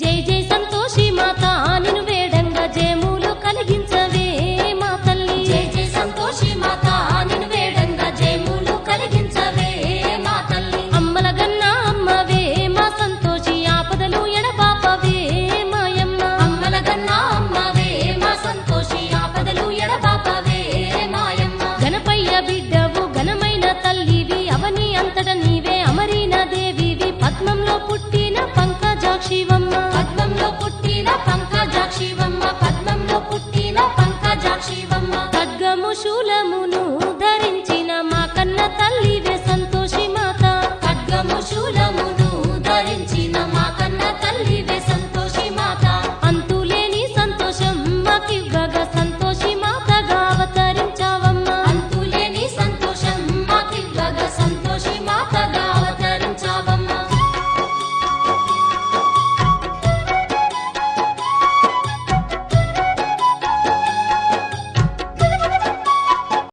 జై జై సంతోషి మాత నిను వేడంగా జయములు కలిగించవే మా తల్లి. జై జై సంతోషి మాత నిను వేడంగా జయములు కలిగించవే మా తల్లి. అమ్మల గన్న అమ్మవే మా సంతోషి ఆపదలు ఎడబాపవే మాయమ్మ అమ్మల గన్న అమ్మవే మా సంతోషి ఆపదలు ఎడబాపవే మాయమ్మ గణపయ్య బిడ్డవు ఘనమైన తల్లివి అవని అంతట నీవే అమరీన దేవివి. పద్మంలో పుట్టిన పంకజాక్షివమ్మ పంకజాక్షివమ్మ